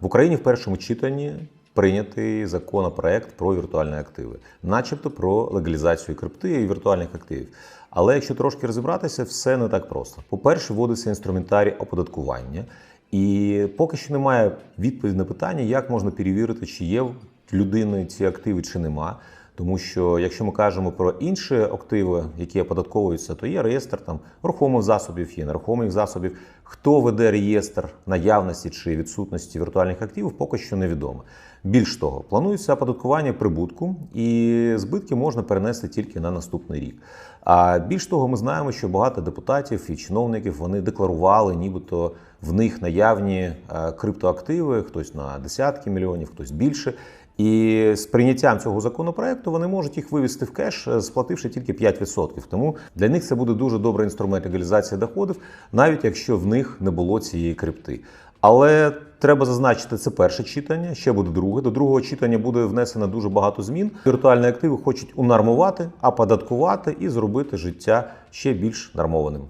В Україні в першому читанні прийнятий законопроект про віртуальні активи, начебто про легалізацію крипти і віртуальних активів. Але якщо трошки розібратися, все не так просто. По-перше, вводиться інструментарій оподаткування, і поки що немає відповіді на питання, як можна перевірити, чи є в людини ці активи, чи нема. Тому що якщо ми кажемо про інші активи, які оподатковуються, то є реєстр там рухомих засобів, є нерухомих засобів. Хто веде реєстр наявності чи відсутності віртуальних активів, поки що невідомо. Більш того, планується оподаткування прибутку, і збитки можна перенести тільки на наступний рік. А більш того, ми знаємо, що багато депутатів і чиновників вони декларували, нібито в них наявні е, криптоактиви, хтось на десятки мільйонів, хтось більше. І з прийняттям цього законопроекту вони можуть їх вивести в кеш, е, сплативши тільки 5%. Тому для них це буде дуже добрий інструмент легалізації доходів, навіть якщо в них не було цієї крипти. Але треба зазначити, це перше читання, ще буде друге. До другого читання буде внесено дуже багато змін. Віртуальні активи хочуть унормувати, оподаткувати і зробити життя ще більш нормованим.